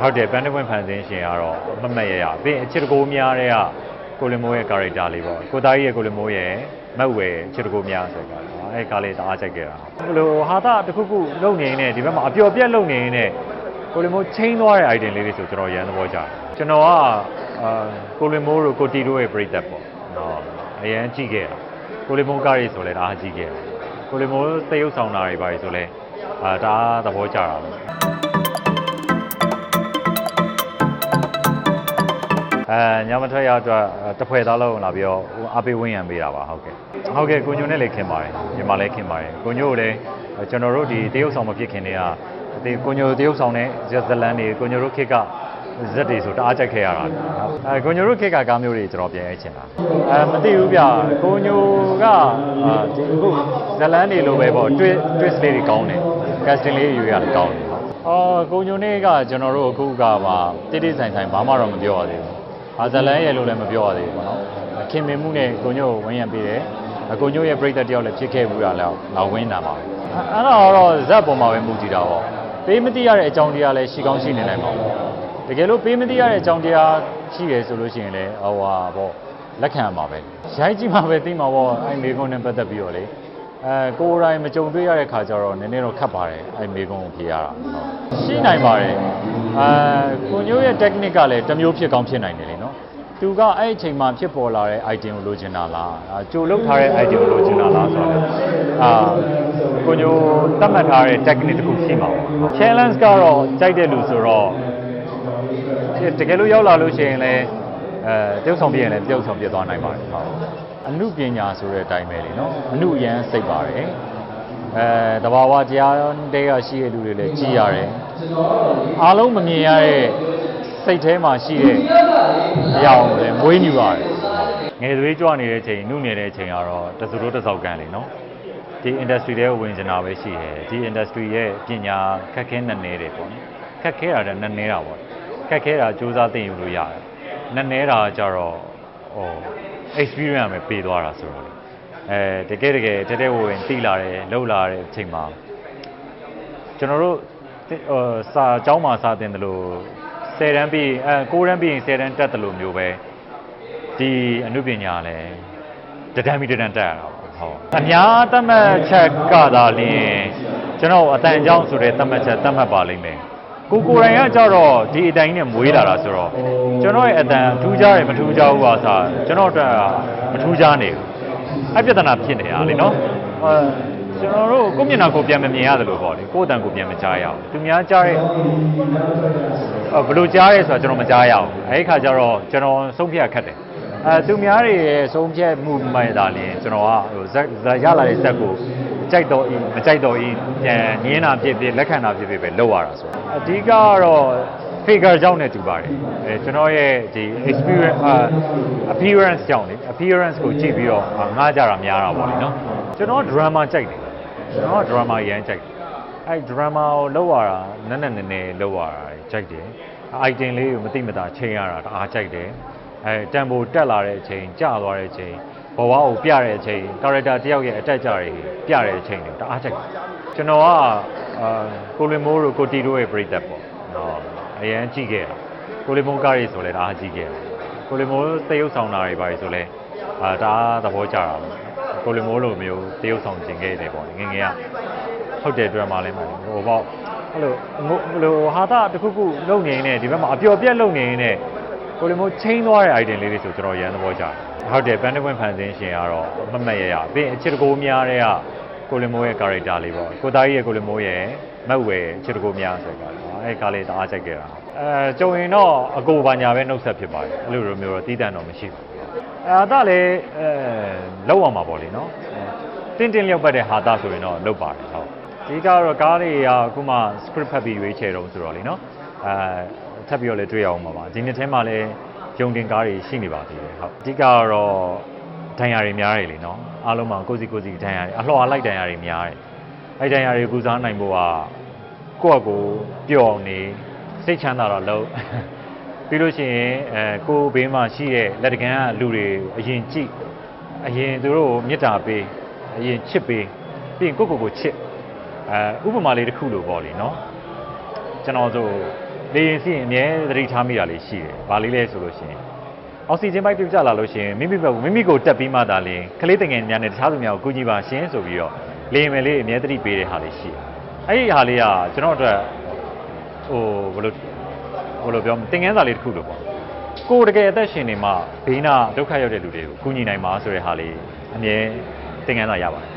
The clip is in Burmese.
ဟုတ်တယ်ပန်းတပွင့်ဖန်ဆင်းရှင်ကတော့မမတ်ရရပြီးရင်အချစ်တကိုးများတဲ့ကကိုလင်မိုးရဲ့ character လေးပေါ့ကိုသားကြီးရဲ့ကိုလင်မိုးရဲ့မတ်ဝယ်အချစ်တကိုးများဆိုတဲ့ကားအဲကားလေးတအားကြိုက်ခဲ့တာဘလို့ဟာတာတစ်ခုခုလုံနေနေဒီဘက်မှာအပျော်ပြက်လုံနေနေကိုလင်မိုးချင်းသွားတဲ့ item လေးတွေဆိုကျွန်တော်ရန်သဘောကျတယ်ကျွန်တော်ကအာကိုလင်မိုးတို့ကိုတီတို့ရဲ့ပြိသက်ပေါ့နော်အရန်ကြည့်ခဲ့တာကိုလင်မိုးကားတွေဆိုလဲတအားကြည့်ခဲ့တာကိုလင်မိုးသရုပ်ဆောင်တာတွေပါဆိုလဲအာတအားသဘောကျတာပေါ့ အဲညမထွက်ရအတွက်တစ်ဖွဲ့သားလုံးလာပြီးတော့ဟိုအပေးဝင်းရံပေးတာပါဟုတ်ကဲ့ဟုတ်ကဲ့ကိုညိုနဲ့လည်းခင်ပါတယ်ညီမလည်းခင်ပါတယ်ကိုညိုကိုလည်းကျွန်တော်တို့ဒီတရုတ်ဆောင်မဖြစ်ခင်တည်းကဒီကိုညိုတရုတ်ဆောင်နဲ့ဇလန်တွေကိုညိုတို့ခေတ်ကဇက်တွေဆိုတအားကြိုက်ခဲ့ရတာအဲကိုညိုတို့ခေတ်ကကားမျိုးတွေကျွန်တော်ပြန်ရဲချင်တာအဲမသိဘူးဗျကိုညိုကအာဒီအခုဇလန်တွေလိုပဲပေါ့ twist twist လေးတွေကောင်းတယ် casting လေးရွေးရတယ်ကောင်းတယ်အော်ကိုညိုနေကကျွန်တော်တို့အခုကပါတိတိဆိုင်ဆိုင်ဘာမှတော့မပြောရသေးဘူး အာဇလန်ရဲ့လို့လည်းမပြောရသေးဘူးပေါ့နော်ခင်မင်မှုနဲ့ကိုညို့ကိုဝင်းရံပေးတယ်အကိုညို့ရဲ့ပြိတ္တတယောက်လည်းဖြစ်ခဲ့ဘူးတာလည်းတော့ဝင်းတာပါပဲအဲ့တော့တော့ဇက်ပေါ်မှာပဲမူတည်တာပေါ့ပေးမသိရတဲ့အကြောင်းတရားလည်းရှိကောင်းရှိနေနိုင်ပါဘူးတကယ်လို့ပေးမသိရတဲ့အကြောင်းတရားရှိရဆိုလို့ရှိရင်လည်းဟိုဟာပေါ့လက်ခံရမှာပဲရိုက်ကြည့်မှာပဲသိမှာပေါ့အဲ့မေကွန်းနဲ့ပတ်သက်ပြီးတော့လေ အဲကိုယ်တိုင်မကြုံတွေ့ရတဲ့ခါကျတော့နည်းနည်းတော့ခက်ပါတယ်အဲ့မေကွန်းကိုဖြေရတာဟုတ်ရှိနိုင်ပါတယ်အဲကိုညို့ရဲ့ technique ကလည်းတစ်မျိုးဖြစ်ကောင်းဖြစ်နိုင်တယ်လေနော်သူကအဲ့အချိန်မှာဖြစ်ပေါ်လာတဲ့ item ကိုလိုချင်တာလားအာကြိုလုတ်ထားတဲ့ item ကိုလိုချင်တာလားဆိုတော့အာကိုညိုသတ်မှတ်ထားတဲ့ technique တစ်ခုရှိမှာပေါ့ challenge ကတော့ကြိုက်တဲ့လူဆိုတော့တကယ်လို့ရောက်လာလို့ရှိရင်လည်းအဲတယောက်ဆောင်ပြရင်လည်းတယောက်ဆောင်ပြသွားနိုင်ပါတယ်ဟုတ် အမှုပညာဆိုတဲ့အတိုင်းပဲလေနော်အမှုအရန်စိတ်ပါတယ်အဲတဘာဝတရားတဲရရှိတဲ့လူတွေလည်းကြည်ရတယ်အားလုံးမမြင်ရတဲ့စိတ်ထဲမှာရှိတဲ့အရာကိုလည်းမွေးမြူရတယ်ငယ်သွေးကြွနေတဲ့ချိန်နှုတ်နေတဲ့ချိန်ကတော့တစုတို့တစ်စောက်ကန်လေနော်ဒီ industry ထဲကိုဝင်ကျင်တာပဲရှိတယ်ဒီ industry ရဲ့ပညာခက်ခဲနက်နဲတယ်ပေါ့နော်ခက်ခဲတာလည်းနက်နဲတာပေါ့ခက်ခဲတာစူးစမ်းသိယူလို့ရတယ်နက်နဲတာကြတော့ဟို experience ပဲပေးသွားတာဆိုတော့လေအဲတကယ်တကယ်တဲတဲဝင်ဝင်တိလာတယ်လှုပ်လာတဲ့အချိန်မှာကျွန်တော်တို့ဟိုစာအကြောင်းမှာစာတင်တယ်လို့10တန်းပြီးအဲ9တန်းပြီးရင်10တန်းတက်တယ်လို့မျိုးပဲဒီအနုပညာလည်းတဒန်းပြီးတဒန်းတက်ရတာပေါ့ဟုတ်အများသတ်မှတ်ချက်ကသာလျှင်ကျွန်တော်အတန်ကြောင်းဆိုတဲ့သတ်မှတ်ချက်သတ်မှတ်ပါလိမ့်မယ် ကိုကိုယ်တိုင်ကကြတော့ဒီအတိုင်းနဲ့မွေးလာတာဆိုတော့ကျွန်တော်ရဲ့အတန်ထူးခြားတယ်မထူးခြားဘူးပါစားကျွန်တော်တို့မထူးခြားနေဘူးအပြဿနာဖြစ်နေတာလေနော်အဲကျွန်တော်တို့ကိုယ့်မျက်နှာကိုပြန်မမြင်ရတယ်လို့ပေါ့လေကိုယ့်အတန်ကိုပြန်မကြားရအောင်သူများကြားတဲ့အော်ဘယ်လိုကြားရဲဆိုတာကျွန်တော်မကြားရအောင်အဲဒီခါကျတော့ကျွန်တော်ဆုံးဖြတ်ခက်တယ်အဲသူများတွေရဲ့ဆုံးဖြတ်မှုမှန်တာလည်းကျွန်တော်ကဟိုဇက်ဇက်ရလာတဲ့ဇက်ကို ကြိုက်တော့ဤမကြိုက်တော့ဤပြန်ငင်းတာဖြစ်ဖြစ်လက်ခံတာဖြစ်ဖြစ်ပဲလုပ်ရတာဆိုတော့အဓိကကတော့ figure ကြောင့်နဲ့တူပါတယ်အဲကျွန်တော်ရဲ့ဒီ experience အာ appearance ကြောင့်လေ appearance ကိုကြည့်ပြီးတော့အာငားကြတာများတာပေါ့လေနော်ကျွန်တော် drama ကြိုက်တယ်ကျွန်တော် drama ရမ်းကြိုက်တယ်အဲ့ drama ကိုလောက်ရတာနက်နက်နဲနဲလောက်ရတာကြိုက်တယ် item လေးကိုမတိမတာချိန်ရတာတအားကြိုက်တယ်အဲတန်ဖိုတက်လာတဲ့အချိန်ကျသွားတဲ့အချိန် ဘဝကိုပြတဲ့အချိန် character တယောက်ရဲ့အတက်ကြတွေပြတဲ့အချိန်တွေတအားကြိုက်တယ်ကျွန်တော်ကအာကိုလင်မိုးတို့ကိုတီတို့ရဲ့ပြိသက်ပေါ့နော်အရန်ကြည့်ခဲ့တာကိုလင်မိုးကားတွေဆိုလဲတအားကြည့်ခဲ့တာကိုလင်မိုးသရုပ်ဆောင်တာတွေပါဆိုလဲအာတအားသဘောကျတာကိုလင်မိုးလိုမျိုးသရုပ်ဆောင်ခြင်းခဲ့တယ်ပေါ့ငယ်ငယ်ကဟုတ်တဲ့အတွက်မှလည်းမှန်တယ်ဟိုပေါ့အဲ့လိုငိုဟိုလိုဟာတာတစ်ခုခုလုံနေနေဒီဘက်မှာအပျော်ပြက်လုံနေနေ ကိုလီမိုချင်းသွားတဲ့ item လေးတွေဆိုကျွန်တော်ရန်သဘောကျတယ်ဟုတ်တယ်ပန်းတပွင့်ဖန်ဆင်းရှင်ကတော့မမတ်ရရပြီးရင်အချစ်တကိုးများတဲ့ကကိုလီမိုရဲ့ character လေးပေါ့ကိုသားကြီးရဲ့ကိုလီမိုရဲ့မတ်ဝယ်အချစ်တကိုးများဆိုတဲ့ကားအဲ့ကားလေးတအားကြိုက်ခဲ့တာအဲကြုံရင်တော့အကိုပါညာပဲနှုတ်ဆက်ဖြစ်ပါတယ်အဲ့လိုလိုမျိုးတော့တီးတန့်တော့မရှိဘူးအဲဒါလည်းအဲလောက်အောင်ပါပေါ့လေနော်တင်းတင်းလျောက်ပတ်တဲ့ဟာတာဆိုရင်တော့လောက်ပါတယ်ဟုတ်ဒီကတော့ကားတွေကအခုမှ script ဖတ်ပြီးရွေးချယ်တော့ဆိုတော့လေနော်အဲ ထပ်ပြီးတော့လည်းတွေ့ရအောင်ပါပါဒီနှစ်ထဲမှာလည်းယုံတင်ကားတွေရှိနေပါသေးတယ်ဟုတ်အဓိကကတော့ဒဏ်ရာတွေများတယ်လေနော်အားလုံးမှာကိုစီကိုစီဒဏ်ရာတွေအလှော်လိုက်ဒဏ်ရာတွေများတယ်အဲ့ဒဏ်ရာတွေကုစားနိုင်ဖို့ကကိုယ့်အကိုပျော်အောင်နေစိတ်ချမ်းသာတော့လို့ပြီးလို့ရှိရင်အဲကိုယ်ဘေးမှာရှိတဲ့လက်တကမ်းကလူတွေအရင်ကြည့်အရင်သူတို့ကိုမေတ္တာပေးအရင်ချစ်ပေးပြီးရင်ကိုယ့်ကိုယ်ကိုချစ်အဲဥပမာလေးတစ်ခုလို့ပေါ့လေနော်ကျွန်တော်ဆို လေရင်စီးရင်အမြဲသတိထားမိတာလေးရှိတယ်။ဘာလေးလဲဆိုလို့ရှိရင်အောက်ဆီဂျင်ပိုက်ပြုတ်ကျလာလို့ရှိရင်မိမိဘက်မိမိကိုတက်ပြီးမှသာလျှင်ကလေးတငယ်များနဲ့တခြားသူများကိုကူညီပါရှင်ဆိုပြီးတော့လေရင်မယ်လေးအမြဲသတိပေးတဲ့ဟာလေးရှိတယ်။အဲ့ဒီဟာလေးကကျွန်တော်အတွက်ဟိုဘယ်လိုဘယ်လိုပြောမလဲသင်ခန်းစာလေးတစ်ခုလို့ပေါ့။ကိုယ်တကယ်အသက်ရှင်နေမှဘေးနာဒုက္ခရောက်တဲ့လူတွေကိုကူညီနိုင်မှာဆိုတဲ့ဟာလေးအမြဲသင်ခန်းစာရပါတယ်